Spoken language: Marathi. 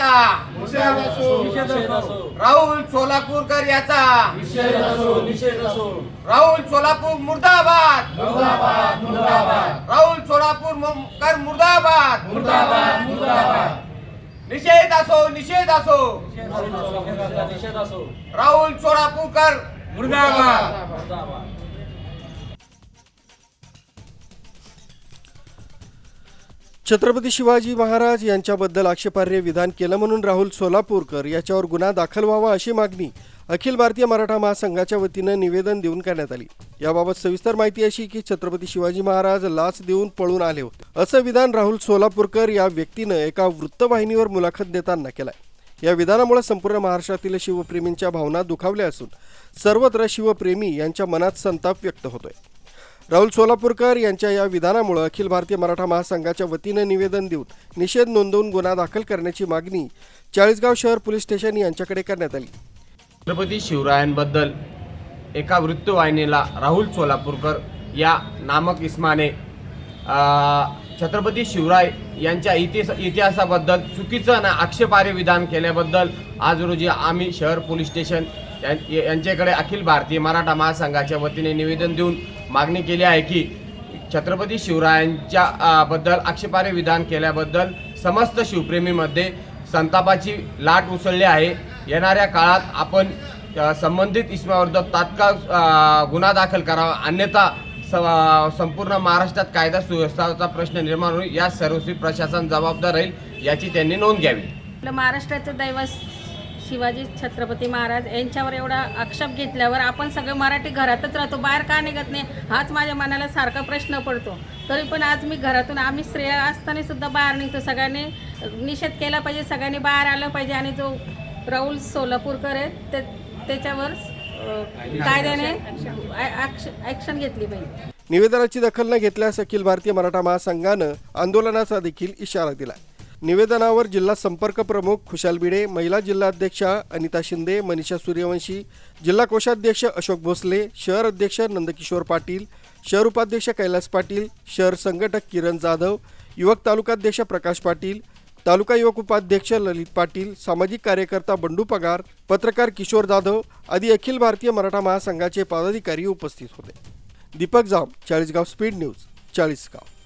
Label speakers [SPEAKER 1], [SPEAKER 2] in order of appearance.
[SPEAKER 1] याचा राहुल सोलापूरकर याचा. राहुल सोलापूर मुर्दाबाद. राहुल सोलापूरकर मुर्दाबाद. निषेध असो निषेध असो. राहुल सोलापूरकर
[SPEAKER 2] छत्रपती शिवाजी महाराज यांच्याबद्दल आक्षेपार्ह विधान केलं म्हणून राहुल सोलापूरकर याच्यावर गुन्हा दाखल व्हावा अशी मागणी अखिल भारतीय मराठा महासंघाच्या वतीनं निवेदन देऊन करण्यात आली. याबाबत सविस्तर माहिती अशी की छत्रपती शिवाजी महाराज लाच देऊन पळून आले होते. असं विधान राहुल सोलापूरकर या व्यक्तीनं एका वृत्तवाहिनीवर मुलाखत देताना केलाय. या विधानामुळे संपूर्ण महाराष्ट्रातील शिवप्रेमींच्या भावना दुखावल्या असून सर्वत्र शिवप्रेमी यांच्या मनात संताप व्यक्त होतोय. राहुल सोलापूरकर यांच्या या विधानामुळे अखिल भारतीय मराठा महासंघाच्या वतीनं निवेदन देऊन निषेध नोंदवून गुन्हा दाखल करण्याची मागणी चाळीसगाव शहर पोलीस स्टेशन यांच्याकडे करण्यात आली.
[SPEAKER 1] छत्रपती शिवरायांबद्दल एका वृत्तवाहिनीला राहुल सोलापूरकर या नामक इस्माने छत्रपती शिवराय यांच्या इतिहास इतिहासाबद्दल चुकीचं आणि आक्षेपार्ह विधान केल्याबद्दल आज रोजी आम्ही शहर पोलीस स्टेशन यांच्याकडे अखिल भारतीय मराठा महासंघाच्या वतीने निवेदन देऊन मागणी केली आहे की छत्रपती शिवरायांच्या बद्दल आक्षेपार्ह विधान केल्याबद्दल समस्त शिवप्रेमीमध्ये संतापाची लाट उसळली आहे. येणाऱ्या काळात आपण संबंधित इसमाविरुद्ध तात्काळ गुन्हा दाखल करावा. अन्यथा संपूर्ण महाराष्ट्रात कायदा सुव्यवस्थाचा प्रश्न निर्माण होईल. या सर्वस्वी प्रशासन जबाबदार राहील याची त्यांनी नोंद घ्यावी.
[SPEAKER 3] महाराष्ट्राचं दैवस शिवाजी छत्रपती महाराज यांच्यावर एवढा आक्षेप घेतल्यावर आपण सगळे मराठी घरातच राहतो. बाहेर का निघत नाही? हाच माझ्या मनाला सारखा प्रश्न पडतो. तरी पण आज मी घरातून आम्ही स्त्रिया असताना सुद्धा बाहेर निघतो. सगळ्यांनी निषेध केला पाहिजे सगळ्यांनी बाहेर आलं पाहिजे आणि जो राहुल सोलापूरकर आहे ते त्याच्यावर कायद्याने ॲक्शन घेतली पाहिजे.
[SPEAKER 2] निवेदनाची दखल न घेतल्यास अखिल भारतीय मराठा महासंघानं आंदोलनाचा देखील इशारा दिला निवेदनावर जिल्हा संपर्क प्रमुख खुशाल बिडे महिला जिल्हाध्यक्षा अनिता शिंदे मनीषा सूर्यवंशी जिल्हा कोषाध्यक्ष अशोक भोसले शहर अध्यक्ष नंदकिशोर पाटील शहर उपाध्यक्ष कैलास पाटील शहर संघटक किरण जाधव युवक तालुकाध्यक्ष प्रकाश पाटील तालुका युवक उपाध्यक्ष ललित पाटील सामाजिक कार्यकर्ता बंडू पगार पत्रकार किशोर जाधव आदी अखिल भारतीय मराठा महासंघाचे पदाधिकारी उपस्थित होते. Deepak Jam Chalisgaon speed news Chalisgaon.